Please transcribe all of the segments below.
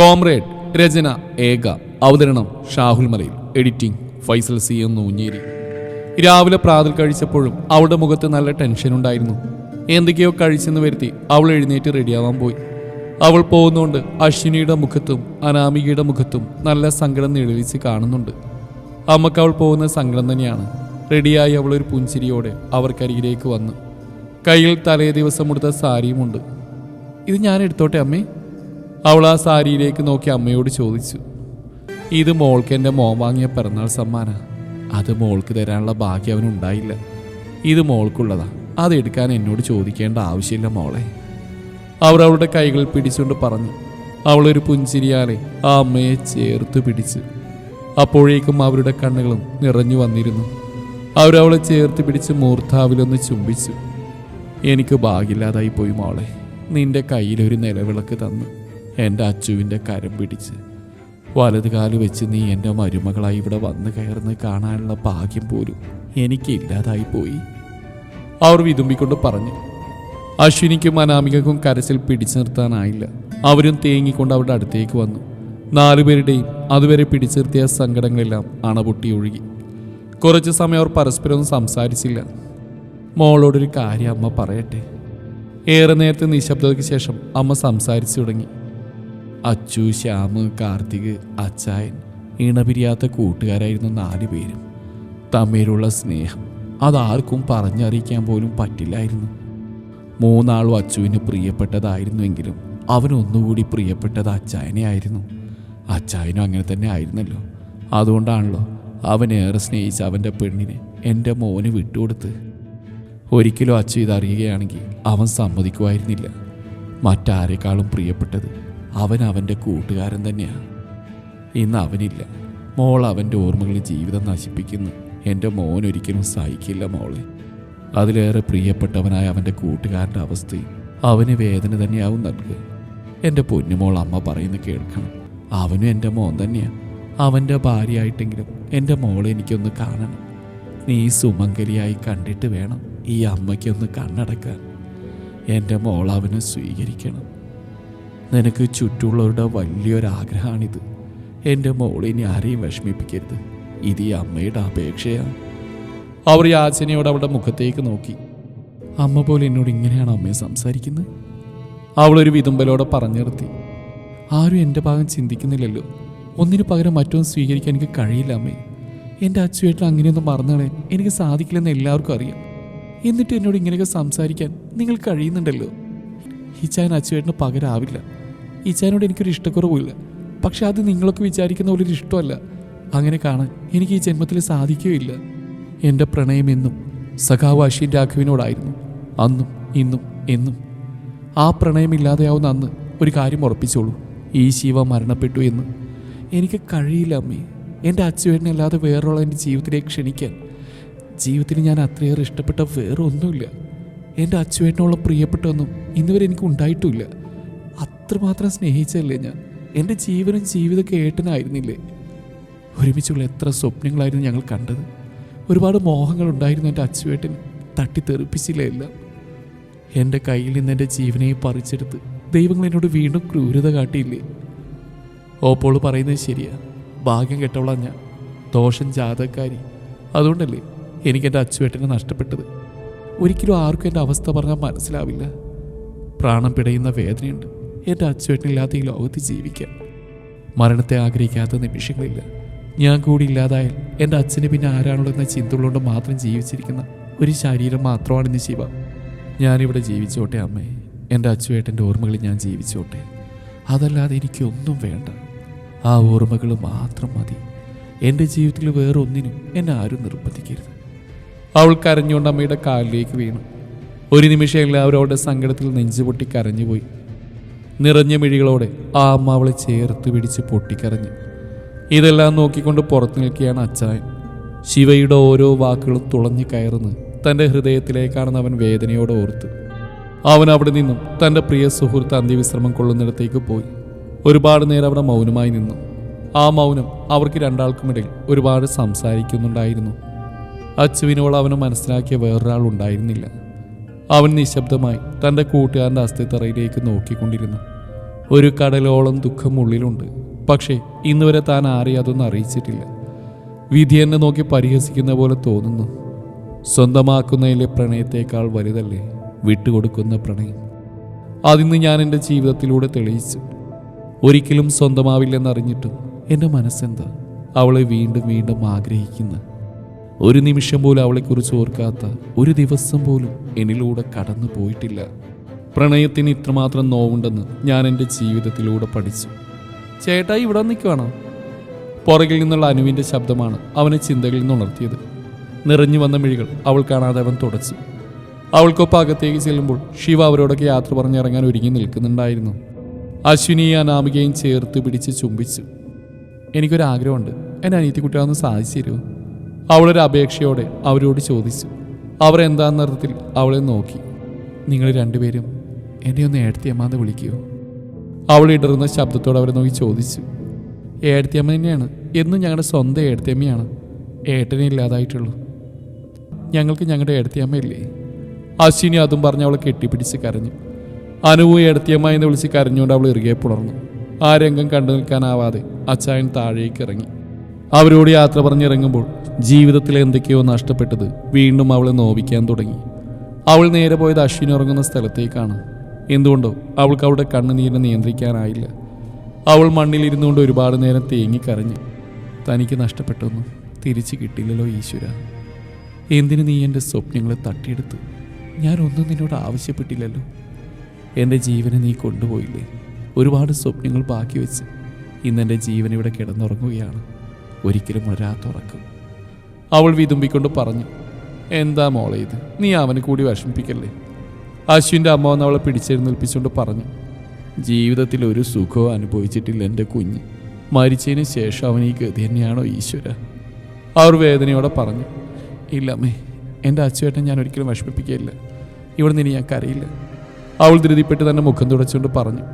Comrade രചന ഏക. അവതരണം ഷാഹുൽ മലയിൽ. എഡിറ്റിംഗ് ഫൈസൽ സി എന്ന് ഊഞ്ഞേരി രാവിലെ പ്രാതൽ കഴിച്ചപ്പോഴും അവളുടെ മുഖത്ത് നല്ല ടെൻഷൻ ഉണ്ടായിരുന്നു. എന്തൊക്കെയോ കഴിച്ചെന്ന് വരുത്തി അവൾ എഴുന്നേറ്റ് റെഡിയാവാൻ പോയി. അവൾ പോകുന്നതുകൊണ്ട് അശ്വിനിയുടെ മുഖത്തും അനാമികയുടെ മുഖത്തും നല്ല സങ്കടം നിഴലിച്ച് കാണുന്നുണ്ട്. അമ്മയ്ക്ക് അവൾ പോകുന്ന സങ്കടം തന്നെയാണ്. റെഡിയായി അവൾ ഒരു പുഞ്ചിരിയോടെ അവർക്കരികിലേക്ക് വന്നു. കയ്യിൽ തലേ ദിവസം മുടുത്ത സാരിയുമുണ്ട്. ഇത് ഞാൻ എടുത്തോട്ടെ അമ്മേ? അവൾ ആ സാരിയിലേക്ക് നോക്കി അമ്മയോട് ചോദിച്ചു ഇത് മോൾക്ക് എന്റെ മോൻ വാങ്ങിയ പിറന്നാൾ സമ്മാന. അത് മോൾക്ക് തരാനുള്ള ഭാഗ്യം അവനുണ്ടായില്ല ഇത് മോൾക്കുള്ളതാ. അതെടുക്കാൻ എന്നോട് ചോദിക്കേണ്ട ആവശ്യമില്ല മോളെ. അവർ അവളുടെ കൈകൾ പിടിച്ചുകൊണ്ട് പറഞ്ഞു. അവളൊരു പുഞ്ചിരിയാലെ ആ അമ്മയെ ചേർത്ത് പിടിച്ചു. അപ്പോഴേക്കും അവരുടെ കണ്ണുകളും നിറഞ്ഞു വന്നിരുന്നു. അവരവളെ ചേർത്ത് പിടിച്ച് മൂർധാവിലൊന്ന് ചുംബിച്ചു. എനിക്ക് ഭാഗ്യമില്ലാതായി പോയി മോളെ. നിന്റെ കയ്യിലൊരു നിലവിളക്ക് തന്നു. എന്റെ അച്ചുവിന്റെ കരം പിടിച്ച്. വലത് കാൽ വെച്ച് നീ എന്റെ മരുമകളായി ഇവിടെ വന്ന് കയറുന്ന കാണാനുള്ള ഭാഗ്യം പോലും എനിക്കില്ലാതായി പോയി. അവർ വിതുമ്പിക്കൊണ്ട് പറഞ്ഞു അശ്വിനിക്കും അനാമികക്കും കരച്ചിൽ പിടിച്ചു നിർത്താനായില്ല. അവരും തേങ്ങിക്കൊണ്ട് അവരുടെ അടുത്തേക്ക് വന്നു. നാലുപേരുടെയും അതുവരെ പിടിച്ചു നിർത്തിയ സങ്കടങ്ങളെല്ലാം അണപൊട്ടി ഒഴുകി. കുറച്ച് സമയം അവർ പരസ്പരം ഒന്നും സംസാരിച്ചില്ല. മോളോടൊരു കാര്യം അമ്മ പറയട്ടെ? ഏറെ നേരത്തെ നിശബ്ദതയ്ക്ക് ശേഷം അമ്മ സംസാരിച്ചു തുടങ്ങി. അച്ചു ശ്യാമ് കാർത്തിക് അച്ചായൻ ഇണപിരിയാത്ത കൂട്ടുകാരായിരുന്നു നാല് പേരും. തമ്മിലുള്ള സ്നേഹം അതാർക്കും പറഞ്ഞറിയിക്കാൻ പോലും പറ്റില്ലായിരുന്നു. മൂന്നാളും അച്ചുവിന് പ്രിയപ്പെട്ടതായിരുന്നുവെങ്കിലും അവനൊന്നുകൂടി പ്രിയപ്പെട്ടത് അച്ചായനെ ആയിരുന്നു. അച്ചായനും അങ്ങനെ തന്നെ ആയിരുന്നല്ലോ. അതുകൊണ്ടാണല്ലോ അവനേറെ സ്നേഹിച്ച് അവന്റെ പെണ്ണിനെ എന്റെ മോന് വിട്ടുകൊടുത്ത്. ഒരിക്കലും അച്ചു ഇതറിയുകയാണെങ്കിൽ അവൻ സമ്മതിക്കുമായിരുന്നില്ല. മറ്റാരെക്കാളും പ്രിയപ്പെട്ടത് അവൻ അവന്റെ കൂട്ടുകാരൻ തന്നെയാണ് ഇന്ന് അവനില്ല. മോൾ അവന്റെ ഓർമ്മകളിൽ ജീവിതം നശിപ്പിക്കുന്നു. എന്റെ മോൻ ഒരിക്കലും സഹിക്കില്ല മോളെ. അതിലേറെ പ്രിയപ്പെട്ടവനായ അവന്റെ കൂട്ടുകാരന്റെ അവസ്ഥയും അവന് വേദന തന്നെയാവും നൽകുക എന്റെ പൊന്നുമോൾ അമ്മ പറയുന്ന കേൾക്കണം. അവനും എന്റെ മോൻ തന്നെയാണ് അവന്റെ ഭാര്യയായിട്ടെങ്കിലും എന്റെ മോളെ എനിക്കൊന്ന് കാണണം. നീ സുമംഗലിയായി കണ്ടിട്ട് വേണം ഈ അമ്മയ്ക്കൊന്ന് കണ്ണടക്കാൻ. എന്റെ മോൾ അവനെ സ്വീകരിക്കണം. നിനക്ക് ചുറ്റുമുള്ളവരുടെ വലിയൊരാഗ്രഹമാണിത്. എന്റെ മോളിനെ ആരെയും വിഷമിപ്പിക്കരുത്. ഇത് ഈ അമ്മയുടെ അപേക്ഷയാണ് അവർ യാചനയോട് അവളുടെ മുഖത്തേക്ക് നോക്കി. അമ്മ പോലെ എന്നോട് ഇങ്ങനെയാണ് അമ്മയെ സംസാരിക്കുന്നത്? അവളൊരു വിതുമ്പലോടെ പറഞ്ഞു നിർത്തി ആരും എന്റെ ഭാഗം ചിന്തിക്കുന്നില്ലല്ലോ. ഒന്നിനു പകരം മറ്റൊന്നും സ്വീകരിക്കാൻ എനിക്ക് കഴിയില്ല അമ്മേ. എന്റെ അച്ചുവേട്ടൻ അങ്ങനെയൊന്നും മറന്നുകളയാൻ എനിക്ക് സാധിക്കില്ലെന്ന് എല്ലാവർക്കും അറിയാം. എന്നിട്ട് എന്നോട് ഇങ്ങനെയൊക്കെ സംസാരിക്കാൻ നിങ്ങൾ കഴിയുന്നുണ്ടല്ലോ. ഇച്ചായൻ അച്ചുവേട്ടന് പകരാവില്ല. ഇച്ചായനോട് എനിക്കൊരു ഇഷ്ടക്കുറവില്ല പക്ഷെ അത് നിങ്ങളൊക്കെ വിചാരിക്കുന്ന പോലൊരു ഇഷ്ടമല്ല. അങ്ങനെ കാണാൻ എനിക്ക് ഈ ജന്മത്തിൽ സാധിക്കുകയില്ല. എന്റെ പ്രണയം എന്നും സഖാവ് അന്നും ഇന്നും എന്നും. ആ പ്രണയമില്ലാതെയാവുന്ന അന്ന് ഒരു കാര്യം ഉറപ്പിച്ചോളൂ. ഈ ശിവ മരണപ്പെട്ടു എന്ന്. എനിക്ക് കഴിയില്ല അമ്മേ. എന്റെ അച്ചുവേട്ടനല്ലാതെ വേറൊരാൾ എന്റെ ജീവിതത്തിലേക്ക് ക്ഷണിക്കാൻ. ജീവിതത്തിൽ ഞാൻ അത്രയേറെ ഇഷ്ടപ്പെട്ട വേറൊന്നുമില്ല. എന്റെ അച്ചുവേട്ടനുള്ള പ്രിയപ്പെട്ടൊന്നും ഇന്നുവരെ എനിക്ക് ഉണ്ടായിട്ടുമില്ല അത്രമാത്രം സ്നേഹിച്ചല്ലേ ഞാൻ? എന്റെ ജീവനും ജീവിതമൊക്കെ ഏട്ടനായിരുന്നില്ലേ? ഒരുമിച്ചുള്ള എത്ര സ്വപ്നങ്ങളായിരുന്നു ഞങ്ങൾ കണ്ടത്. ഒരുപാട് മോഹങ്ങൾ മോഹങ്ങളുണ്ടായിരുന്നു എന്റെ അച്ചുവേട്ടൻ തട്ടിത്തെറിപ്പിച്ചില്ല എല്ലാം. എന്റെ കയ്യിൽ നിന്ന് എന്റെ ജീവനെ പറിച്ചെടുത്ത് ദൈവങ്ങൾ എന്നോട് വീണ്ടും ക്രൂരത കാട്ടിയില്ലേ? ഓപ്പോൾ പറയുന്നത് ശരിയാ. ഭാഗ്യം കെട്ടവളാ ഞാൻ. ദോഷം ജാതക്കാരി അതുകൊണ്ടല്ലേ എനിക്ക് എന്റെ അച്ചുവേട്ടനെ നഷ്ടപ്പെട്ടത്. ഒരിക്കലും ആർക്കും എന്റെ അവസ്ഥ പറഞ്ഞാൽ മനസ്സിലാവില്ല. പ്രാണം പിടയുന്ന വേദനയുണ്ട്. എന്റെ അച്ചുവേട്ടനില്ലാത്ത ഈ ലോകത്ത് ജീവിക്കാം. മരണത്തെ ആഗ്രഹിക്കാത്ത നിമിഷങ്ങളില്ല. ഞാൻ കൂടി ഇല്ലാതായാൽ എന്റെ അച്ഛന് പിന്നെ ആരാണുള്ളതെന്ന ചിന്തകളുകൊണ്ട് മാത്രം ജീവിച്ചിരിക്കുന്ന ഒരു ശരീരം മാത്രമാണ് ഇന്ന് ശിവ. ഞാനിവിടെ ജീവിച്ചോട്ടെ അമ്മേ. എന്റെ അച്ചുവേട്ടന്റെ ഓർമ്മകളിൽ ഞാൻ ജീവിച്ചോട്ടെ. അതല്ലാതെ എനിക്കൊന്നും വേണ്ട. ആ ഓർമ്മകൾ മാത്രം മതി. എന്റെ ജീവിതത്തിൽ വേറെ ഒന്നിനും എന്നെ ആരും നിർബന്ധിക്കരുത്. അവൾ കരഞ്ഞുകൊണ്ട് അമ്മയുടെ കാലിലേക്ക് വീണു. ഒരു നിമിഷം എല്ലാവരും അവളുടെ സങ്കടത്തിൽ നെഞ്ചുപൊട്ടി കരഞ്ഞുപോയി. നിറഞ്ഞ മിഴികളോടെ ആ അമ്മ അവളെ ചേർത്ത് പിടിച്ച് പൊട്ടിക്കരഞ്ഞു. ഇതെല്ലാം നോക്കിക്കൊണ്ട് പുറത്തു നിൽക്കുകയാണ് അച്ചായൻ ശിവയുടെ ഓരോ വാക്കുകളും തുളഞ്ഞു കയറുന്നു തന്റെ ഹൃദയത്തിലേക്കാണെന്ന് അവൻ വേദനയോടെ ഓർത്തു. അവൻ അവിടെ നിന്നും തന്റെ പ്രിയ സുഹൃത്ത് അന്ത്യവിശ്രമം കൊള്ളുന്നിടത്തേക്ക് പോയി. ഒരുപാട് നേരം അവിടെ മൗനമായി നിന്നു. ആ മൗനം അവർക്ക് രണ്ടാൾക്കുമിടയിൽ ഒരുപാട് സംസാരിക്കുന്നുണ്ടായിരുന്നു. അച്ചുവിനോട് അവന് മനസ്സിലാക്കിയ വേറൊരാൾ ഉണ്ടായിരുന്നില്ല. അവൻ നിശബ്ദമായി തന്റെ കൂട്ടുകാരന്റെ അസ്ഥിത്തറയിലേക്ക് നോക്കിക്കൊണ്ടിരുന്നു. ഒരു കടലോളം ദുഃഖം ഉള്ളിലുണ്ട്. പക്ഷേ ഇന്നുവരെ താൻ ആരെയും അതൊന്നും അറിയിച്ചിട്ടില്ല. വിധി എന്നെ നോക്കി പരിഹസിക്കുന്ന പോലെ തോന്നുന്നു. സ്വന്തമാക്കുന്നതിലെ പ്രണയത്തേക്കാൾ വലുതല്ലേ വിട്ടുകൊടുക്കുന്ന പ്രണയം? അതിന്ന് ഞാൻ എന്റെ ജീവിതത്തിലൂടെ തെളിയിച്ചു. ഒരിക്കലും സ്വന്തമാവില്ലെന്നറിഞ്ഞിട്ടും എന്റെ മനസ്സെന്താ അവളെ വീണ്ടും വീണ്ടും ആഗ്രഹിക്കുന്ന ഒരു നിമിഷം പോലും അവളെക്കുറിച്ച് ഓർക്കാത്ത ഒരു ദിവസം പോലും എന്നിലൂടെ കടന്നു പോയിട്ടില്ല. പ്രണയത്തിന് ഇത്രമാത്രം നോവുണ്ടെന്ന് ഞാൻ എന്റെ ജീവിതത്തിലൂടെ പഠിച്ചു. ചേട്ടായി ഇവിടെ നിൽക്കുവാണോ? പുറകിൽ നിന്നുള്ള അനുവിന്റെ ശബ്ദമാണ് അവനെ ചിന്തകളിൽ നിന്ന് ഉണർത്തിയത്. നിറഞ്ഞു വന്ന മിഴികൾ അവൾ കാണാതെ അവൻ തുടച്ചു. അവൾക്കൊപ്പം അകത്തേക്ക് ചെല്ലുമ്പോൾ ശിവ അവരോടൊക്കെ യാത്ര പറഞ്ഞിറങ്ങാൻ ഒരുങ്ങി നിൽക്കുന്നുണ്ടായിരുന്നു. അശ്വിനിയെ അനാമികയും ചേർത്ത് പിടിച്ച് ചുംബിച്ചു. എനിക്കൊരാഗ്രഹമുണ്ട്. എന്റെ അനിയത്തിക്കുട്ടിയാണെന്ന് സാധിച്ചു തരുമോ? അവളൊരു അപേക്ഷയോടെ അവരോട് ചോദിച്ചു. അവർ എന്താണെന്ന അർത്ഥത്തിൽ അവളെ നോക്കി. നിങ്ങൾ രണ്ടുപേരും എന്നെ ഒന്ന് ഏടത്തിയമ്മാന്ന് വിളിക്കുമോ അവൾ ഇടറുന്ന ശബ്ദത്തോടെ അവരെ നോക്കി ചോദിച്ചു. ഏടത്തിയമ്മ തന്നെയാണ്. എന്നും ഞങ്ങളുടെ സ്വന്തം ഏടത്തിയമ്മയാണ് ഏട്ടനെ ഇല്ലാതായിട്ടുള്ളൂ. ഞങ്ങൾക്ക് ഞങ്ങളുടെ ഏടത്തിയമ്മയില്ലേ അശ്വിനി അതും പറഞ്ഞ് അവളെ കെട്ടിപ്പിടിച്ച് കരഞ്ഞു. അനുവും ഏടത്തിയമ്മ എന്ന് വിളിച്ച് കരഞ്ഞുകൊണ്ട് അവൾ ഇറുകെ പുണർന്നു. ആ രംഗം കണ്ടു നിൽക്കാനാവാതെ അച്ചായൻ താഴേക്ക് ഇറങ്ങി. അവരോട് യാത്ര പറഞ്ഞിറങ്ങുമ്പോൾ ജീവിതത്തിൽ എന്തൊക്കെയോ നഷ്ടപ്പെട്ടത് വീണ്ടും അവളെ നോവിക്കാൻ തുടങ്ങി. അവൾ നേരെ പോയത് അശ്വിൻ ഉറങ്ങുന്ന സ്ഥലത്തേക്കാണ്. എന്തുകൊണ്ടോ അവൾക്ക് അവളുടെ കണ്ണുനീരിനെ നിയന്ത്രിക്കാനായില്ല. അവൾ മണ്ണിലിരുന്നുകൊണ്ട് ഒരുപാട് നേരം തേങ്ങിക്കരഞ്ഞു തനിക്ക് നഷ്ടപ്പെട്ടൊന്നും തിരിച്ചു കിട്ടില്ലല്ലോ ഈശ്വര. എന്തിനു നീ എന്റെ സ്വപ്നങ്ങളെ തട്ടിയെടുത്തു? ഞാനൊന്നും നിന്നോട് ആവശ്യപ്പെട്ടില്ലല്ലോ. എന്റെ ജീവനെ നീ കൊണ്ടുപോയില്ലേ? ഒരുപാട് സ്വപ്നങ്ങൾ ബാക്കി വെച്ച് ഇന്നെന്റെ ജീവൻ ഇവിടെ കിടന്നുറങ്ങുകയാണ്. ഒരിക്കലും ഉണരാത്തുറക്കും അവൾ വിതുമ്പിക്കൊണ്ട് പറഞ്ഞു എന്താ മോളെ ഇത്? നീ അവന് കൂടി വിഷമിപ്പിക്കല്ലേ? അശ്വിന്റെ അമ്മ വന്ന് അവളെ പിടിച്ചെഴുന്നേൽപ്പിച്ചുകൊണ്ട് പറഞ്ഞു ജീവിതത്തിൽ ഒരു സുഖവും അനുഭവിച്ചിട്ടില്ല എന്റെ കുഞ്ഞ്. മരിച്ചതിന് ശേഷം അവൻ ഈ ഗതി തന്നെയാണോ ഈശ്വര? അവർ വേദനയോടെ പറഞ്ഞു ഇല്ലമ്മേ എന്റെ അച്ചുവേട്ടൻ ഞാൻ ഒരിക്കലും വിഷമിപ്പിക്കുകയില്ല. ഇവിടെ നിന്ന് ഞാൻ കരയില്ല അവൾ ധൃതിപ്പെട്ട് തന്നെ മുഖം തുടച്ചുകൊണ്ട് പറഞ്ഞു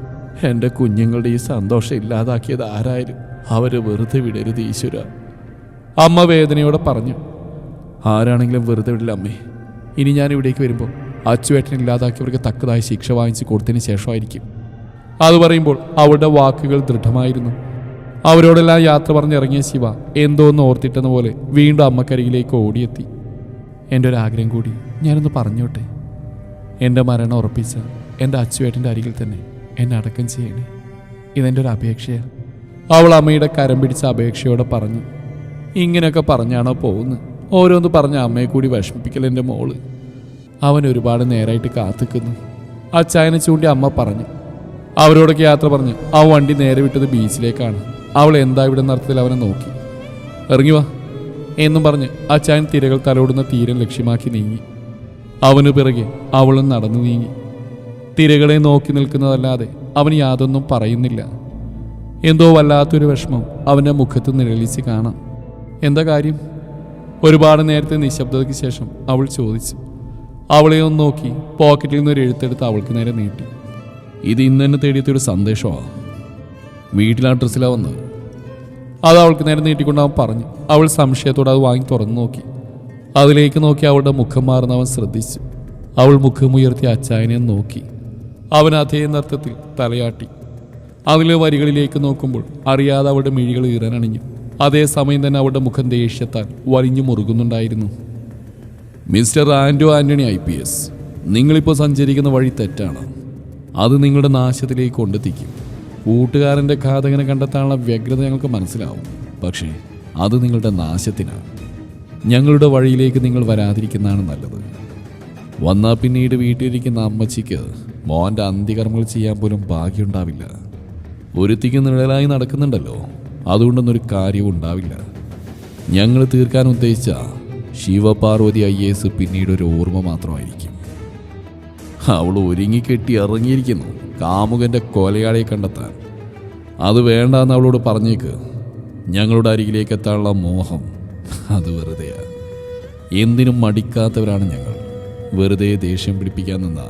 എന്റെ കുഞ്ഞുങ്ങളുടെ ഈ സന്തോഷം ഇല്ലാതാക്കിയത് ആരായാലും അവരെ വെറുതെ വിടരുത് ഈശ്വര. അമ്മ വേദനയോടെ പറഞ്ഞു ആരാണെങ്കിലും വെറുതെ വിടില്ല അമ്മേ. ഇനി ഞാൻ ഇവിടേക്ക് വരുമ്പോൾ അച്ചുവേട്ടനെ ഇല്ലാതാക്കിയവർക്ക് തക്കതായ ശിക്ഷ വാങ്ങിച്ച് കൊടുത്തതിന് ശേഷമായിരിക്കും. അത് പറയുമ്പോൾ അവളുടെ വാക്കുകൾ ദൃഢമായിരുന്നു. അവരോടെല്ലാം യാത്ര പറഞ്ഞിറങ്ങിയ ശിവ എന്തോ ഒന്ന് ഓർത്തിട്ടെന്ന പോലെ വീണ്ടും അമ്മക്കരികിലേക്ക് ഓടിയെത്തി. എന്റെ ഒരു ആഗ്രഹം കൂടി ഞാനൊന്ന് പറഞ്ഞോട്ടെ. എന്റെ മരണം ഉറപ്പിച്ച എന്റെ അച്ചുവേട്ടന്റെ അരികിൽ തന്നെ എന്നെ അടക്കം ചെയ്യണേ. ഇതെന്റെ ഒരു അപേക്ഷയാണ് അവൾ അമ്മയുടെ കരം പിടിച്ച അപേക്ഷയോടെ പറഞ്ഞു. ഇങ്ങനെയൊക്കെ പറഞ്ഞാണോ പോകുന്നത്? ഓരോന്ന് പറഞ്ഞ അമ്മയെ കൂടി വിഷമിപ്പിക്കൽ എന്റെ മോൾ. അവൻ ഒരുപാട് നേരായിട്ട് കാത്തിക്കുന്നു. ചായന ചൂണ്ടി അമ്മ പറഞ്ഞു. അവരോടൊക്കെ യാത്ര പറഞ്ഞു ആ വണ്ടി നേരെ വിട്ടത് ബീച്ചിലേക്കാണ്. അവൾ എന്താ ഇവിടെ നടത്തത്തിൽ അവനെ നോക്കി. ഇറങ്ങി വാ എന്നും പറഞ്ഞ് ആ ചായൻ തിരകൾ തലോടുന്ന തീരം ലക്ഷ്യമാക്കി നീങ്ങി. അവനു പിറകെ അവളും നടന്നു നീങ്ങി. തിരകളെ നോക്കി നിൽക്കുന്നതല്ലാതെ അവൻ യാതൊന്നും പറയുന്നില്ല. എന്തോ വല്ലാത്തൊരു വിഷമം അവന്റെ മുഖത്ത് നിഴലിച്ച് കാണാം. എന്താ കാര്യം? ഒരുപാട് നേരത്തെ നിശബ്ദതയ്ക്ക് ശേഷം അവൾ ചോദിച്ചു. അവളെ ഒന്ന് നോക്കി പോക്കറ്റിൽ നിന്ന് ഒരു എഴുത്തെടുത്ത് അവൾക്ക് നേരെ നീട്ടി. ഇത് ഇന്ന് തന്നെ തേടിയെത്തിയൊരു സന്ദേശമാണ് വീട്ടിൽ ഡ്രസ്സിലാ വന്നത്. അത് അവൾക്ക് നേരെ നീട്ടിക്കൊണ്ട് അവൻ പറഞ്ഞു. അവൾ സംശയത്തോടെ അത് വാങ്ങി തുറന്നു നോക്കി. അതിലേക്ക് നോക്കി അവളുടെ മുഖം മാറുന്ന അവൻ ശ്രദ്ധിച്ചു. അവൾ മുഖമുയർത്തി അച്ചായനെ നോക്കി. അവൻ അതേ നൃത്തത്തിൽ തലയാട്ടി. അതിലെ വരികളിലേക്ക് നോക്കുമ്പോൾ അറിയാതെ അവളുടെ മിഴികൾ ഈറനണിഞ്ഞു. അതേസമയം തന്നെ അവളുടെ മുഖം ദേഷ്യത്താൽ വലിഞ്ഞു മുറുകുന്നുണ്ടായിരുന്നു. മിസ്റ്റർ ആൻഡോ ആന്റണി ഐ പി എസ്. നിങ്ങളിപ്പോൾ സഞ്ചരിക്കുന്ന വഴി തെറ്റാണ്. അത് നിങ്ങളുടെ നാശത്തിലേക്ക് കൊണ്ടെത്തിക്കും. കൂട്ടുകാരന്റെ ഘാതകനെ കണ്ടെത്താനുള്ള വ്യഗ്രത ഞങ്ങൾക്ക് മനസ്സിലാവും. പക്ഷേ അത് നിങ്ങളുടെ നാശത്തിനാണ്. ഞങ്ങളുടെ വഴിയിലേക്ക് നിങ്ങൾ വരാതിരിക്കുന്നതാണ് നല്ലത്. വന്നാൽ പിന്നീട് വീട്ടിലിരിക്കുന്ന അമ്മച്ചിക്ക് മോന്റെ അന്ത്യകർമ്മങ്ങൾ ചെയ്യാൻ പോലും ഭാഗ്യമുണ്ടാവില്ല. ഒരുത്തിക്ക് നിഴലായി നടക്കുന്നുണ്ടല്ലോ. അതുകൊണ്ടൊന്നൊരു കാര്യവും ഉണ്ടാവില്ല. ഞങ്ങൾ തീർക്കാൻ ഉദ്ദേശിച്ച ശിവപാർവതി ഐ എസ് പിന്നീട് ഒരു ഓർമ്മ മാത്രമായിരിക്കും. അവൾ ഒരുങ്ങിക്കെട്ടി ഇറങ്ങിയിരിക്കുന്നു കാമുകന്റെ കൊലയാളിയെ കണ്ടെത്താൻ. അത് വേണ്ടെന്ന് അവളോട് പറഞ്ഞേക്ക്. ഞങ്ങളുടെ അരികിലേക്ക് എത്താനുള്ള മോഹം അത് വെറുതെയാണ് എന്തിനും മടിക്കാത്തവരാണ് ഞങ്ങൾ. വെറുതെ ദേഷ്യം പിടിപ്പിക്കാൻ നിന്ന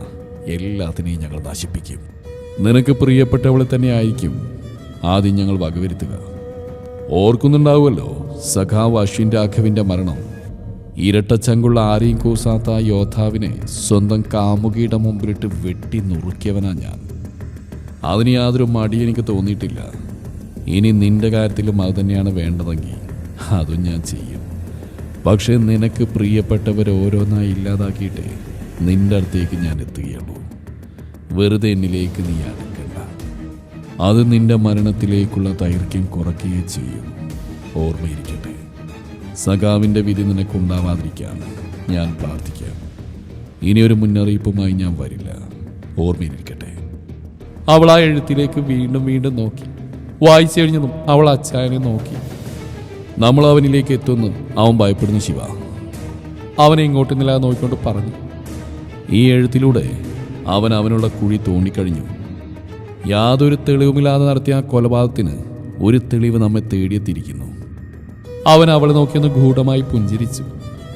എല്ലാത്തിനെയും ഞങ്ങൾ നശിപ്പിക്കും. നിനക്ക് പ്രിയപ്പെട്ടവളെ തന്നെ ആയിരിക്കും ആദ്യം ഞങ്ങൾ വകവരുത്തുക. ഓർക്കുന്നുണ്ടാവുമല്ലോ. സഖാവ് അശ്വിൻ രാഘവിന്റെ മരണം. ഇരട്ടച്ചങ്കുള്ള ആരെയും കൂസാത്ത യോദ്ധാവിനെ സ്വന്തം കാമുകിയുടെ മുമ്പിലിട്ട് വെട്ടി നുറുക്കിയവനാ ഞാൻ. അതിന് യാതൊരു മടി എനിക്ക് തോന്നിയിട്ടില്ല. ഇനി നിന്റെ കാര്യത്തിലും അത് തന്നെയാണ് വേണ്ടതെങ്കിൽ അതും ഞാൻ ചെയ്യും. പക്ഷേ നിനക്ക് പ്രിയപ്പെട്ടവർ ഓരോന്നായി ഇല്ലാതാക്കിയിട്ടേ നിന്റെ അടുത്തേക്ക് ഞാൻ എത്തുകയുള്ളൂ. വെറുതെ എന്നിലേക്ക് നീ അടുക്കണ്ട അത് നിന്റെ മരണത്തിലേക്കുള്ള ദൈർഘ്യം കുറയ്ക്കുകയേ ചെയ്യും. ഓർമ്മയിരിക്കട്ടെ സഖാവിന്റെ വിധി നിനക്കുണ്ടാവാതിരിക്കാൻ ഞാൻ പ്രാർത്ഥിക്കാം. ഇനിയൊരു മുന്നറിയിപ്പുമായി ഞാൻ വരില്ല. ഓർമ്മയിരിക്കട്ടെ അവൾ ആ എഴുത്തിലേക്ക് വീണ്ടും വീണ്ടും നോക്കി. വായിച്ചു കഴിഞ്ഞതും അവൾ അച്ചായനെ നോക്കി. നമ്മൾ അവനിലേക്ക് എത്തുന്നു അവൻ ഭയപ്പെടുന്നു ശിവ. അവനെ ഇങ്ങോട്ട് നില നോക്കിക്കൊണ്ട് പറഞ്ഞു ഈ എഴുത്തിലൂടെ അവൻ അവനുള്ള കുഴി തോണ്ടിക്കഴിഞ്ഞു. യാതൊരു തെളിവുമില്ലാതെ നടത്തിയ ആ കൊലപാതകത്തിന് ഒരു തെളിവ് നമ്മെ തേടിയെത്തിയിരിക്കുന്നു. അവൻ അവളെ നോക്കിയൊന്ന് ഗൂഢമായി പുഞ്ചിരിച്ചു.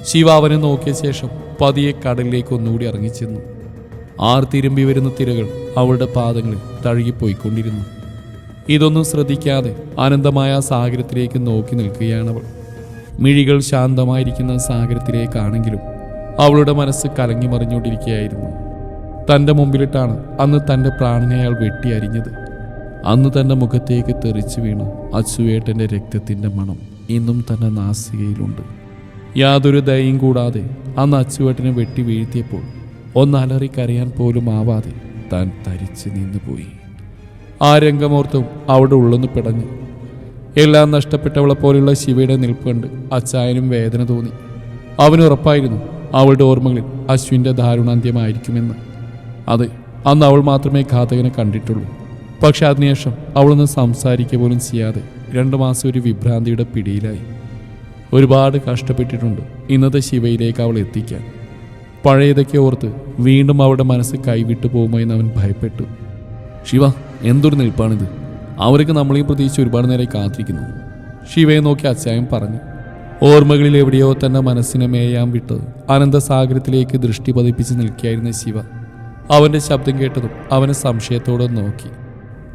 ശിവ അവനെ നോക്കിയ ശേഷം പതിയെ കടലിലേക്ക് ഒന്നുകൂടി ഇറങ്ങിച്ചെന്നു. ആർ തിരുമ്പി വരുന്ന തിരകൾ അവളുടെ പാദങ്ങളിൽ തഴുകിപ്പോയിക്കൊണ്ടിരുന്നു. ഇതൊന്നും ശ്രദ്ധിക്കാതെ അനന്തമായ സാഗരത്തിലേക്ക് നോക്കി നിൽക്കുകയാണവൾ. മിഴികൾ ശാന്തമായിരിക്കുന്ന സാഗരത്തിലേക്കാണെങ്കിലും അവളുടെ മനസ്സ് കലങ്ങി മറിഞ്ഞുകൊണ്ടിരിക്കുകയായിരുന്നു. തന്റെ മുമ്പിലിട്ടാണ് അന്ന് തന്റെ പ്രാണനെ അയാൾ വെട്ടിയരിഞ്ഞത് അന്ന് തന്റെ മുഖത്തേക്ക് തെറിച്ചു വീണ അച്ചുവേട്ടന്റെ രക്തത്തിന്റെ മണം. ഇന്നും തന്റെ നാസികയിലുണ്ട്. യാതൊരു ദയയും കൂടാതെ അന്ന് അച്ചുവേട്ടനെ വെട്ടി വീഴ്ത്തിയപ്പോൾ ഒന്നലറി കരയാൻ പോലും ആവാതെ താൻ തരിച്ചു നിന്നുപോയി. ആ രംഗമോർത്തും അവിടെ ഉള്ളൊന്ന് പിടഞ്ഞു. എല്ലാം നഷ്ടപ്പെട്ടവളെ പോലെയുള്ള ശിവയുടെ നിൽപ്പ് കണ്ട് അച്ചായനും വേദന തോന്നി. അവനുറപ്പായിരുന്നു അവളുടെ ഓർമ്മകളിൽ അശ്വിന്റെ ദാരുണാന്ത്യമായിരിക്കുമെന്ന്. അതെ അന്ന് അവൾ മാത്രമേ ഘാതകനെ കണ്ടിട്ടുള്ളൂ. പക്ഷെ അതിനുശേഷം അവളൊന്ന് സംസാരിക്കുക പോലും ചെയ്യാതെ രണ്ട് മാസം ഒരു വിഭ്രാന്തിയുടെ പിടിയിലായി. ഒരുപാട് കഷ്ടപ്പെട്ടിട്ടുണ്ട് ഇന്നത്തെ ശിവയിലേക്ക് അവൾ എത്തിക്കാൻ. പഴയതൊക്കെ ഓർത്ത് വീണ്ടും അവളുടെ മനസ്സ് കൈവിട്ടു പോകുമോ എന്ന് അവൻ ഭയപ്പെട്ടു. ശിവ എന്തൊരു നിൽപ്പാണിത്. അവരൊക്കെ നമ്മളെയും പ്രതീക്ഷിച്ച് ഒരുപാട് നേരം കാത്തിരിക്കുന്നു. ശിവയെ നോക്കി അച്ചായം പറഞ്ഞു ഓർമ്മകളിൽ എവിടെയോ തന്റെ മനസ്സിനെ മേയാൻ വിട്ട് അനന്തസാഗരത്തിലേക്ക് ദൃഷ്ടി പതിപ്പിച്ച് നിൽക്കുകയായിരുന്ന ശിവ. അവന്റെ ശബ്ദം കേട്ടതും അവനെ സംശയത്തോടെ നോക്കി.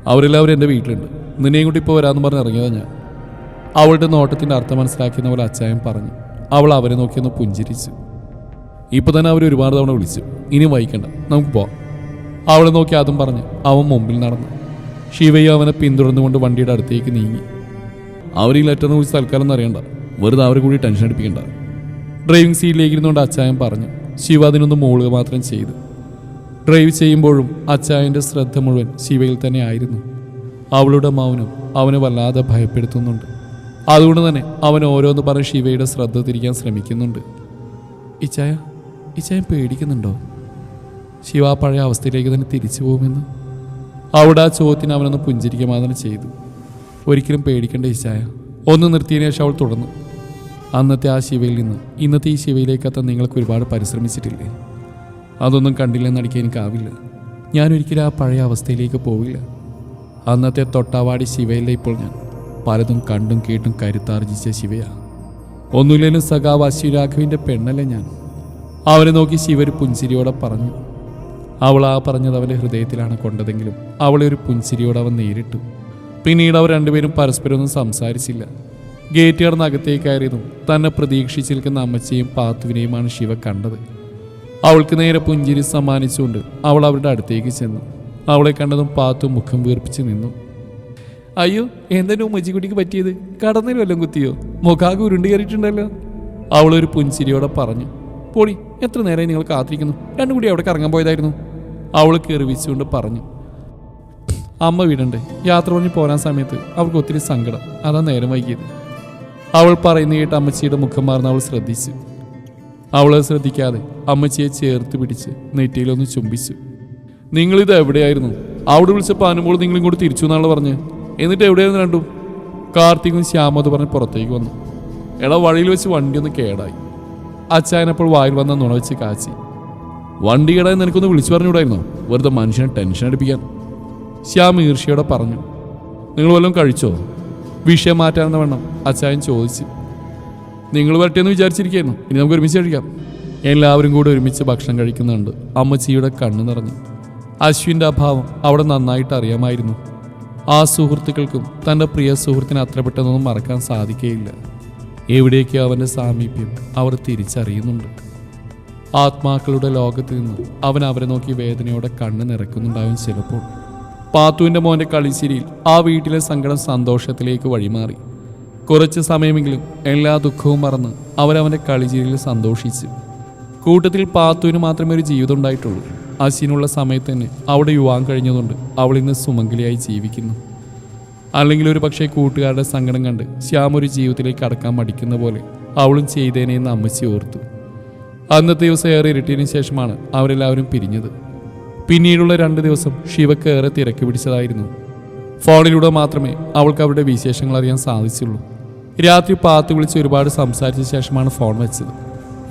അവരെല്ലാവരും എന്റെ വീട്ടിലുണ്ട്. നിന്നെയും കൂട്ടി ഇപ്പോൾ വരാമെന്ന് പറഞ്ഞ് ഇറങ്ങിയതാ ഞാൻ. അവളുടെ നോട്ടത്തിന്റെ അർത്ഥം മനസ്സിലാക്കിയെന്ന പോലെ അച്ചായൻ പറഞ്ഞു. അവൾ അവരെ നോക്കിയൊന്ന് പുഞ്ചിരിച്ചു. ഇപ്പോൾ തന്നെ അവർ ഒരുപാട് തവണ വിളിച്ചു. ഇനി വൈകണ്ട. നമുക്ക് പോവാം. അവളെ നോക്കി അതും പറഞ്ഞ് അവൻ മുമ്പിൽ നടന്നു. ശിവയും അവനെ പിന്തുടർന്നുകൊണ്ട് വണ്ടിയുടെ അടുത്തേക്ക് നീങ്ങി. അവർ ഈ ലെറ്ററിനെ കുറിച്ച് തൽക്കാലം അറിയണ്ട. വെറുതെ അവരെ കൂടി ടെൻഷൻ അടിപ്പിക്കണ്ട. ഡ്രൈവിംഗ് സീറ്റിലേക്ക് ഇരുന്നുകൊണ്ട് അച്ചായൻ പറഞ്ഞു. ശിവ അതിനൊന്ന് മോളുക മാത്രം ചെയ്തു. ഡ്രൈവ് ചെയ്യുമ്പോഴും അച്ചായന്റെ ശ്രദ്ധ മുഴുവൻ ശിവയിൽ തന്നെ ആയിരുന്നു. അവളുടെ മൗനം അവനെ വല്ലാതെ ഭയപ്പെടുത്തുന്നുണ്ട്. അതുകൊണ്ട് തന്നെ അവൻ ഓരോന്ന് പറഞ്ഞ് ശിവയുടെ ശ്രദ്ധ തിരിക്കാൻ ശ്രമിക്കുന്നുണ്ട്. ഇച്ചായ ഇച്ചായ പേടിക്കുന്നുണ്ടോ? ശിവ പഴയ അവസ്ഥയിലേക്ക് തന്നെ തിരിച്ചു പോകുമെന്ന്? അവിടെ ആ ചോദ്യത്തിന് അവനൊന്ന് പുഞ്ചിരിക്കുക ചെയ്തു. ഒരിക്കലും പേടിക്കേണ്ട ഇച്ചായ. ഒന്ന് നിർത്തിയതിനു ശേഷം അവൾ തുടർന്നു. അന്നത്തെ ആ ശിവയിൽ നിന്ന് ഇന്നത്തെ ഈ ശിവയിലേക്ക് നിങ്ങൾക്ക് ഒരുപാട് പരിശ്രമിച്ചിട്ടില്ലേ? അതൊന്നും കണ്ടില്ലെന്ന് അടിക്കാൻ എനിക്കാവില്ല. ഞാനൊരിക്കലും ആ പഴയ അവസ്ഥയിലേക്ക് പോവില്ല. അന്നത്തെ തൊട്ടാവാടി ശിവയില്ല ഇപ്പോൾ ഞാൻ. പലതും കണ്ടും കേട്ടും കരുത്താർജിച്ച ശിവയാ. ഒന്നുമില്ലെങ്കിലും സഖാവ് അശ്വരാഘവിന്റെ പെണ്ണല്ലേ ഞാൻ. അവനെ നോക്കി ശിവ ഒരു പുഞ്ചിരിയോടെ പറഞ്ഞു. അവൾ ആ പറഞ്ഞത് അവന്റെ ഹൃദയത്തിലാണ് കൊണ്ടതെങ്കിലും അവളെ ഒരു പുഞ്ചിരിയോടെ അവൻ നേരിട്ടു. പിന്നീട് അവർ രണ്ടുപേരും പരസ്പരമൊന്നും സംസാരിച്ചില്ല. ഗേറ്റ് കടന്ന് അകത്തേക്ക് കയറിയതും തന്നെ പ്രതീക്ഷിച്ചിരിക്കുന്ന അമ്മച്ചയും പാത്തുവിനെയുമാണ് ശിവ കണ്ടത്. അവൾക്ക് നേരെ പുഞ്ചിരി സമ്മാനിച്ചുകൊണ്ട് അവൾ അവരുടെ അടുത്തേക്ക് ചെന്നു. അവളെ കണ്ടതും പാത്തു മുഖം വീർപ്പിച്ച് നിന്നു. അയ്യോ എന്തെങ്കിലും ഉമ്മച്ചിക്കുട്ടിക്ക് പറ്റിയത്? കടന്നിൽ വല്ലതും കുത്തിയോ? മുഖാകെ ഉരുണ്ട് കയറിയിട്ടുണ്ടല്ലോ. അവളൊരു പുഞ്ചിരിയോടെ പറഞ്ഞു. പോടി എത്ര നേരമായി നിങ്ങൾ കാത്തിരിക്കുന്നു? രണ്ടും കൂടി അവിടെ കറങ്ങാൻ പോയതായിരുന്നു. അവൾ കയറിവിച്ചുകൊണ്ട് പറഞ്ഞു. അമ്മ വീടണ്ടേ? യാത്ര പറഞ്ഞ് പോരാൻ സമയത്ത് അവൾക്ക് ഒത്തിരി സങ്കടം. അതാ നേരം വൈകിയത്. അവൾ പറയുന്ന കേട്ട് അമ്മച്ചിയുടെ മുഖം മാറുന്ന അവൾ ശ്രദ്ധിച്ചു. അവളെ ശ്രദ്ധിക്കാതെ അമ്മച്ചിയെ ചേർത്ത് പിടിച്ച് നെറ്റിയിലൊന്ന് ചുംബിച്ചു. നിങ്ങളിത് എവിടെയായിരുന്നു? അവിടെ വിളിച്ചപ്പോൾ അനുമോൾ നിങ്ങൾ ഇങ്ങോട്ട് തിരിച്ചു എന്നാണ് പറഞ്ഞ്. എന്നിട്ട് എവിടെയായിരുന്നു രണ്ടും? കാർത്തികും ശ്യാമത് പറഞ്ഞ് പുറത്തേക്ക് വന്നു. എടാ വഴിയിൽ വെച്ച് വണ്ടി ഒന്ന് കേടായി. അച്ചായനപ്പോൾ വായിൽ വന്ന നുണ വെച്ച് കാച്ചി. വണ്ടി കേടായി നിനക്കൊന്ന് വിളിച്ചു പറഞ്ഞുകൂടായിരുന്നോ? വെറുതെ മനുഷ്യനെ ടെൻഷൻ അടിപ്പിക്കാൻ. ശ്യാം ഈർഷ്യയോടെ പറഞ്ഞു. നിങ്ങൾ വല്ലതും കഴിച്ചോ? വിഷയം മാറ്റാനെന്ന വണ്ണം അച്ചായൻ ചോദിച്ചു. നിങ്ങൾ വരട്ടെന്ന് വിചാരിച്ചിരിക്കുന്നു. ഇനി നമുക്ക് ഒരുമിച്ച് കഴിക്കാം. എല്ലാവരും കൂടെ ഒരുമിച്ച് ഭക്ഷണം കഴിക്കുന്നുണ്ട്. അമ്മച്ചിയുടെ കണ്ണ് നിറഞ്ഞു. അശ്വിന്റെ അഭാവം അവിടെ നന്നായിട്ട് അറിയാമായിരുന്നു. ആ സുഹൃത്തുക്കൾക്കും തന്റെ പ്രിയ സുഹൃത്തിനെ അത്ര പെട്ടെന്നൊന്നും മറക്കാൻ സാധിക്കുകയില്ല എവിടേക്കോ അവന്റെ സാമീപ്യം അവർ തിരിച്ചറിയുന്നുണ്ട്. ആത്മാക്കളുടെ ലോകത്ത് നിന്ന് അവൻ അവരെ നോക്കി വേദനയോടെ കണ്ണ് നിറയ്ക്കുന്നുണ്ടാവും ചിലപ്പോൾ. പാത്തുവിന്റെ മോന്റെ കളിശ്ശേരിയിൽ ആ വീട്ടിലെ സങ്കടം സന്തോഷത്തിലേക്ക് വഴിമാറി. കുറച്ച് സമയമെങ്കിലും എല്ലാ ദുഃഖവും മറന്ന് അവരവന്റെ കളിചീരിൽ സന്തോഷിച്ചു. കൂട്ടത്തിൽ പാത്തുവിന് മാത്രമേ ഒരു ജീവിതം ഉണ്ടായിട്ടുള്ളൂ. അശ്വിനുള്ള സമയത്ത് തന്നെ അവിടെ യുവാൻ കഴിഞ്ഞതുകൊണ്ട് അവൾ ഇന്ന് സുമംഗലിയായി ജീവിക്കുന്നു. അല്ലെങ്കിൽ ഒരു പക്ഷേ കൂട്ടുകാരുടെ സങ്കടം കണ്ട് ശ്യാം ഒരു ജീവിതത്തിലേക്ക് കടക്കാൻ മടിക്കുന്ന പോലെ അവളും ചെയ്തേനെ എന്ന് അമ്മച്ചി ഓർത്തു. അന്നത്തെ ദിവസം ഏറെ ഇരുട്ടിയതിനു ശേഷമാണ് അവരെല്ലാവരും പിരിഞ്ഞത്. പിന്നീടുള്ള രണ്ട് ദിവസം ശിവക്ക് ഏറെ തിരക്ക് പിടിച്ചതായിരുന്നു. ഫോണിലൂടെ മാത്രമേ അവൾക്ക് അവരുടെ വിശേഷങ്ങൾ അറിയാൻ സാധിച്ചുള്ളൂ. രാത്രി പാത്ത് വിളിച്ച് ഒരുപാട് സംസാരിച്ച ശേഷമാണ് ഫോൺ വെച്ചത്.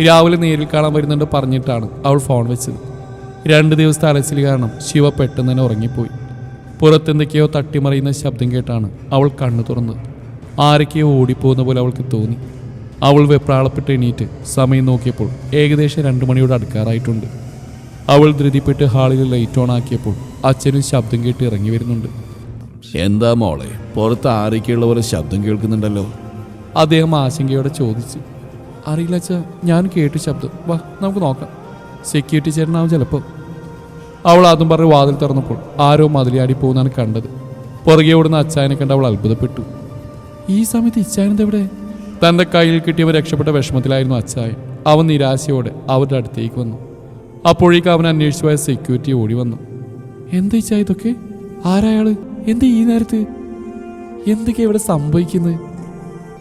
രാവിലെ നേരിൽ കാണാൻ വരുന്നുണ്ട് പറഞ്ഞിട്ടാണ് അവൾ ഫോൺ വെച്ചത്. രണ്ട് ദിവസത്തെ അലച്ചിൽ കാരണം ശിവ പെട്ടെന്ന് തന്നെ ഉറങ്ങിപ്പോയി. പുറത്തെന്തൊക്കെയോ തട്ടിമറിയുന്ന ശബ്ദം കേട്ടാണ് അവൾ കണ്ണു തുറന്നത്. ആരൊക്കെയോ ഓടിപ്പോകുന്ന പോലെ അവൾക്ക് തോന്നി. അവൾ വെപ്രാളപ്പെട്ട് എണീറ്റ് സമയം നോക്കിയപ്പോൾ ഏകദേശം രണ്ട് മണിയോട് അടുക്കാറായിട്ടുണ്ട്. അവൾ ധൃതിപ്പെട്ട് ഹാളിൽ ലൈറ്റ് ഓൺ ആക്കിയപ്പോൾ അച്ഛനും ശബ്ദം കേട്ട് ഇറങ്ങി വരുന്നുണ്ട്. എന്താ മോളെ? പുറത്ത് ആരൊക്കെയുള്ള പോലെ ശബ്ദം കേൾക്കുന്നുണ്ടല്ലോ? അദ്ദേഹം ആശങ്കയോടെ ചോദിച്ചു. അറിയില്ല അച്ഛാ ഞാൻ കേട്ടു ശബ്ദം. വാ നമുക്ക് നോക്കാം. സെക്യൂരിറ്റി ചേട്ടനാവും ചിലപ്പോൾ അവൾ അതും പറഞ്ഞ് വാതിൽ തുറന്നപ്പോൾ ആരോ മതിലിയാടി പോകുന്നതാണ് കണ്ടത്. പുറകെ ഓടുന്ന അച്ചായനെ കണ്ട് അവൾ അത്ഭുതപ്പെട്ടു. ഈ സമയത്ത് ഇച്ചായനത് എവിടെ തന്റെ കയ്യിൽ കിട്ടിയവർ രക്ഷപ്പെട്ട വിഷമത്തിലായിരുന്നു അച്ചായൻ. അവൻ നിരാശയോടെ അവരുടെ അടുത്തേക്ക് വന്നു. അപ്പോഴേക്ക് അവൻ അന്വേഷിച്ചു പോയ സെക്യൂരിറ്റി ഓടി വന്നു. എന്താ ഇച്ചായ ഇതൊക്കെ? ആരായാൾ എന്താ ഈ നേരത്ത്? എന്തൊക്കെയാ ഇവിടെ സംഭവിക്കുന്നത്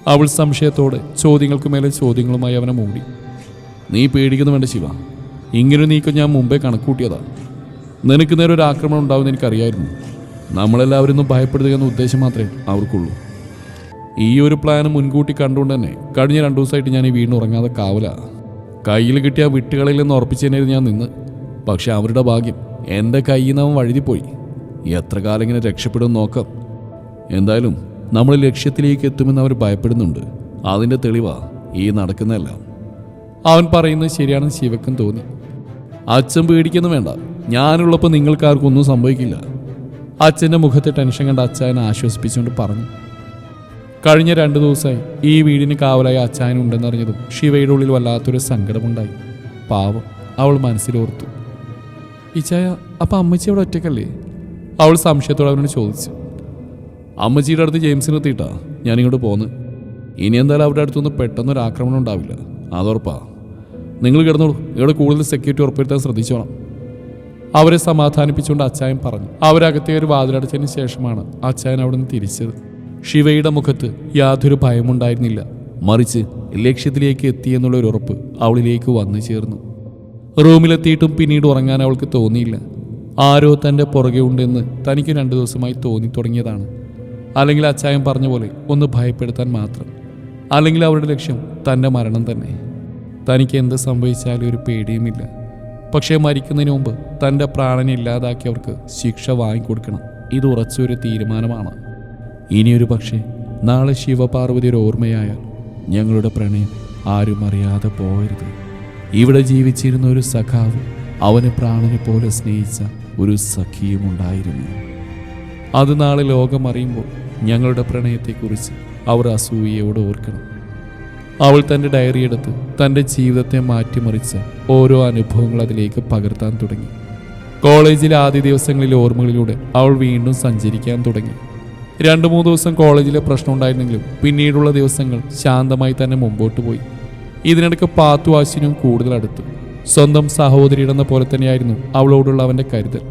അവൾ സംശയത്തോടെ ചോദ്യങ്ങൾക്ക് മേലെ ചോദ്യങ്ങളുമായി അവനെ മൂടി. നീ പേടിക്കുന്നു വേണ്ട ശിവ. ഇങ്ങനൊരു നീക്കം ഞാൻ മുമ്പേ കണക്കൂട്ടിയതാ നിനക്ക് നേരെ ഒരു ആക്രമണം ഉണ്ടാവുമെന്ന് എനിക്കറിയായിരുന്നു. നമ്മളെല്ലാവരും ഒന്നും ഭയപ്പെടുത്തുക എന്ന ഉദ്ദേശം മാത്രമേ അവർക്കുള്ളൂ. ഈ ഒരു പ്ലാൻ മുൻകൂട്ടി കണ്ടുകൊണ്ട് തന്നെ കഴിഞ്ഞ രണ്ടു ദിവസമായിട്ട് ഞാൻ ഈ വീടിന് ഉറങ്ങാതെ കാവല. കയ്യിൽ കിട്ടിയ വിട്ടുകളില്ലെന്ന് ഉറപ്പിച്ചതിനായിരുന്നു ഞാൻ നിന്ന്. പക്ഷെ അവരുടെ ഭാഗ്യം എന്റെ കയ്യിൽ നിന്ന് അവൻ വഴുതിപ്പോയി. എത്ര കാലം ഇങ്ങനെ രക്ഷപ്പെടും നോക്കാം. എന്തായാലും നമ്മൾ ലക്ഷ്യത്തിലേക്ക് എത്തുമെന്ന് അവർ ഭയപ്പെടുന്നുണ്ട്. അതിന്റെ തെളിവാ ഈ നടക്കുന്നതെല്ലാം. അവൻ പറയുന്നത് ശരിയാണെന്ന് ശിവക്കും തോന്നി. അച്ഛൻ പേടിക്കുന്നു വേണ്ട. ഞാനുള്ളപ്പോൾ നിങ്ങൾക്കാർക്കും ഒന്നും സംഭവിക്കില്ല. അച്ഛന്റെ മുഖത്തെ ടെൻഷൻ കണ്ട് അച്ചായനെ ആശ്വസിപ്പിച്ചുകൊണ്ട് പറഞ്ഞു. കഴിഞ്ഞ രണ്ട് ദിവസമായി ഈ വീടിന് കാവലായി അച്ചായൻ ഉണ്ടെന്നറിഞ്ഞതും ശിവയുടെ ഉള്ളിൽ വല്ലാത്തൊരു സങ്കടമുണ്ടായി. പാവം അവൾ മനസ്സിലോർത്തു. ഇച്ചായ അപ്പം അമ്മച്ചി അവിടെ ഒറ്റക്കല്ലേ അവൾ സംശയത്തോടെ അവനോട് ചോദിച്ചു. അമ്മച്ചിയുടെ അടുത്ത് ജെയിംസിനെ എത്തിയിട്ടാ ഞാനിങ്ങോട്ട് പോന്ന്. ഇനി എന്തായാലും അവരുടെ അടുത്തൊന്നും പെട്ടെന്നൊരു ആക്രമണം ഉണ്ടാവില്ല. അതുറപ്പാ നിങ്ങൾ കിടന്നോളൂ. ഇവിടെ കൂടുതൽ സെക്യൂരിറ്റി ഉറപ്പുവരുത്താൻ ശ്രദ്ധിച്ചോണം. അവരെ സമാധാനിപ്പിച്ചുകൊണ്ട് അച്ചായൻ പറഞ്ഞു. അവരകത്തെ ഒരു വാതിലടച്ചതിന് ശേഷമാണ് അച്ചായൻ അവിടെ നിന്ന് തിരിച്ചത്. ശിവയുടെ മുഖത്ത് യാതൊരു ഭയമുണ്ടായിരുന്നില്ല. മറിച്ച് ലക്ഷ്യത്തിലേക്ക് എത്തിയെന്നുള്ള ഒരു ഉറപ്പ് അവളിലേക്ക് വന്നു ചേർന്നു. റൂമിലെത്തിയിട്ടും പിന്നീട് ഉറങ്ങാൻ അവൾക്ക് തോന്നിയില്ല. ആരോ തന്റെ പുറകെ ഉണ്ടെന്ന് തനിക്ക് രണ്ടു ദിവസമായി തോന്നി തുടങ്ങിയതാണ് അല്ലെങ്കിൽ അച്ചായൻ പറഞ്ഞ പോലെ ഒന്ന് ഭയപ്പെടുത്താൻ മാത്രം. അല്ലെങ്കിൽ അവരുടെ ലക്ഷ്യം തന്റെ മരണം തന്നെ. തനിക്ക് എന്ത് സംഭവിച്ചാലും ഒരു പേടിയുമില്ല. പക്ഷേ മരിക്കുന്നതിന് മുമ്പ് തന്റെ പ്രാണനെ ഇല്ലാതാക്കിയവർക്ക് ശിക്ഷ വാങ്ങിക്കൊടുക്കണം. ഇത് ഉറച്ചൊരു തീരുമാനമാണ്. ഇനിയൊരു പക്ഷേ നാളെ ശിവപാർവതിയുടെ ഓർമ്മയായാൽ ഞങ്ങളുടെ പ്രണയം ആരും അറിയാതെ പോകരുത് ഇവിടെ ജീവിച്ചിരുന്ന ഒരു സഖാവ് അവനെ പ്രാണനെ പോലെ സ്നേഹിച്ച ഒരു സഖിയുമുണ്ടായിരുന്നു. അത് നാളെ ലോകം അറിയുമ്പോൾ ഞങ്ങളുടെ പ്രണയത്തെക്കുറിച്ച് അവർ അസൂയയോട് ഓർക്കണം. അവൾ തന്റെ ഡയറി എടുത്ത് തന്റെ ജീവിതത്തെ മാറ്റിമറിച്ച് ഓരോ അനുഭവങ്ങൾ അതിലേക്ക് പകർത്താൻ തുടങ്ങി. കോളേജിലെ ആദ്യ ദിവസങ്ങളിലെ ഓർമ്മകളിലൂടെ അവൾ വീണ്ടും സഞ്ചരിക്കാൻ തുടങ്ങി. രണ്ടു മൂന്ന് ദിവസം കോളേജിലെ പ്രശ്നം ഉണ്ടായിരുന്നെങ്കിലും പിന്നീടുള്ള ദിവസങ്ങൾ ശാന്തമായി തന്നെ മുമ്പോട്ട് പോയി. ഇതിനിടയ്ക്ക് പാത്തു ആശിനും കൂടുതൽ അടുത്തു. സ്വന്തം സഹോദരിയിടെന്ന പോലെ തന്നെയായിരുന്നു അവളോടുള്ള അവന്റെ കരുതൽ.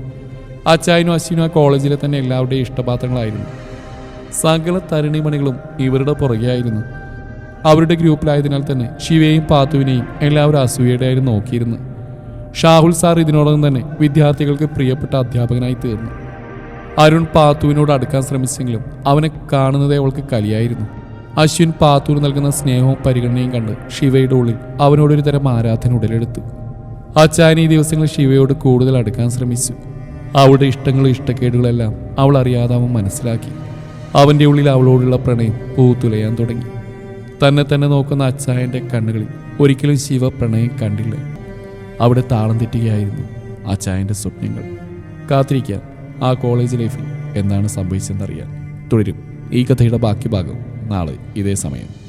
അച്ചായനും അശ്വിനും ആ കോളേജിലെ തന്നെ എല്ലാവരുടെയും ഇഷ്ടപാത്രങ്ങളായിരുന്നു. സകല തരുണിമണികളും ഇവരുടെ പുറകെയായിരുന്നു. അവരുടെ ഗ്രൂപ്പിലായതിനാൽ തന്നെ ശിവയെയും പാത്തുവിനെയും എല്ലാവരും അസൂയയുടെയായിരുന്നു നോക്കിയിരുന്നു ഷാഹുൽ സാർ ഇതിനോടകം തന്നെ വിദ്യാർത്ഥികൾക്ക് പ്രിയപ്പെട്ട അധ്യാപകനായി തീർന്നു. അരുൺ പാത്തുവിനോട് അടുക്കാൻ ശ്രമിച്ചെങ്കിലും അവനെ കാണുന്നതേ അവൾക്ക് കലിയായിരുന്നു. അശ്വിൻ പാത്തൂർ നൽകുന്ന സ്നേഹവും പരിഗണനയും കണ്ട് ശിവയുടെ ഉള്ളിൽ അവനോടൊരു തരം ആരാധന ഉടലെടുത്തു. അച്ചാൻ ഈ ദിവസങ്ങൾ ശിവയോട് കൂടുതൽ അടുക്കാൻ ശ്രമിച്ചു. അവളുടെ ഇഷ്ടങ്ങളും ഇഷ്ടക്കേടുകളെല്ലാം അവൾ അറിയാതാവും മനസ്സിലാക്കി. അവന്റെ ഉള്ളിൽ അവളോടുള്ള പ്രണയം പൂത്തുലയാൻ തുടങ്ങി. തന്നെ തന്നെ നോക്കുന്ന അച്ചായന്റെ കണ്ണുകളിൽ ഒരിക്കലും ശിവ പ്രണയം കണ്ടില്ല. അവിടെ താളം തെറ്റുകയായിരുന്നു അച്ചായന്റെ സ്വപ്നങ്ങൾ. കാത്തിരിക്കാൻ ആ കോളേജ് ലൈഫിൽ എന്താണ് സംഭവിച്ചതെന്നറിയാൻ. തുടരും ഈ കഥയുടെ ബാക്കി ഭാഗം നാളെ ഇതേ സമയം.